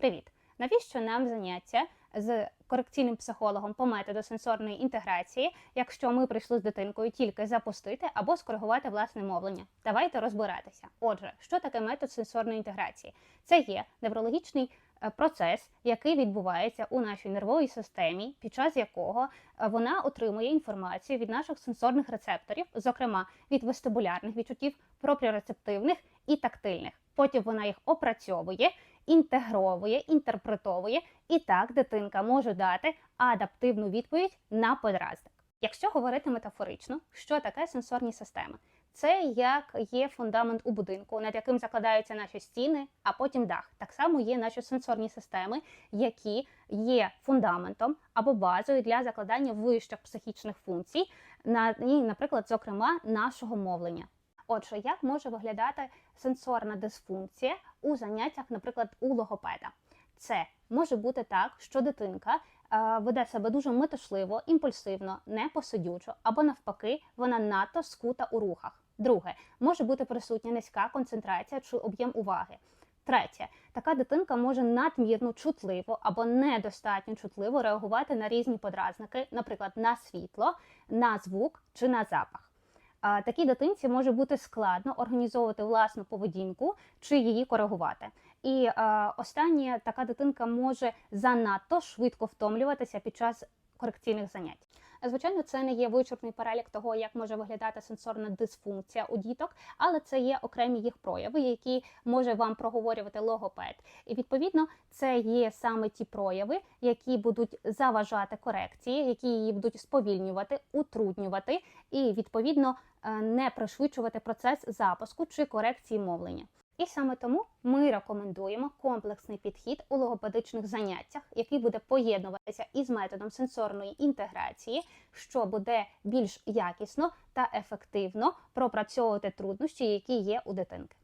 Привіт! Навіщо нам заняття з корекційним психологом по методу сенсорної інтеграції, якщо ми прийшли з дитинкою тільки запустити або скоригувати власне мовлення? Давайте розбиратися. Отже, що таке метод сенсорної інтеграції? Це є неврологічний е, процес, який відбувається у нашій нервовій системі, під час якого е, вона отримує інформацію від наших сенсорних рецепторів, зокрема від вестибулярних відчуттів, пропріорецептивних і тактильних. Потім вона їх опрацьовує, інтегровує, інтерпретовує, і так дитинка може дати адаптивну відповідь на подразник. Якщо говорити метафорично, що таке сенсорні системи? Це як є фундамент у будинку, над яким закладаються наші стіни, а потім дах. Так само є наші сенсорні системи, які є фундаментом або базою для закладання вищих психічних функцій, на наприклад, зокрема, нашого мовлення. Отже, як може виглядати сенсорна дисфункція у заняттях, наприклад, у логопеда? Це може бути так, що дитинка е, веде себе дуже метушливо, імпульсивно, непосидючо, або навпаки, вона надто скута у рухах. Друге, може бути присутня низька концентрація чи об'єм уваги. Третє, така дитинка може надмірно чутливо або недостатньо чутливо реагувати на різні подразники, наприклад, на світло, на звук чи на запах. Такій дитинці може бути складно організовувати власну поведінку чи її коригувати. І останнє така дитинка може занадто швидко втомлюватися під час корекційних занять. Звичайно, це не є вичерпний перелік того, як може виглядати сенсорна дисфункція у діток, але це є окремі їх прояви, які може вам проговорювати логопед. І відповідно це є саме ті прояви, які будуть заважати корекції, які її будуть сповільнювати, утруднювати і відповідно е, не пришвидшувати процес запуску чи корекції мовлення. І саме тому ми рекомендуємо комплексний підхід у логопедичних заняттях, який буде поєднуватися із методом сенсорної інтеграції, що буде більш якісно та ефективно пропрацьовувати труднощі, які є у дитинки.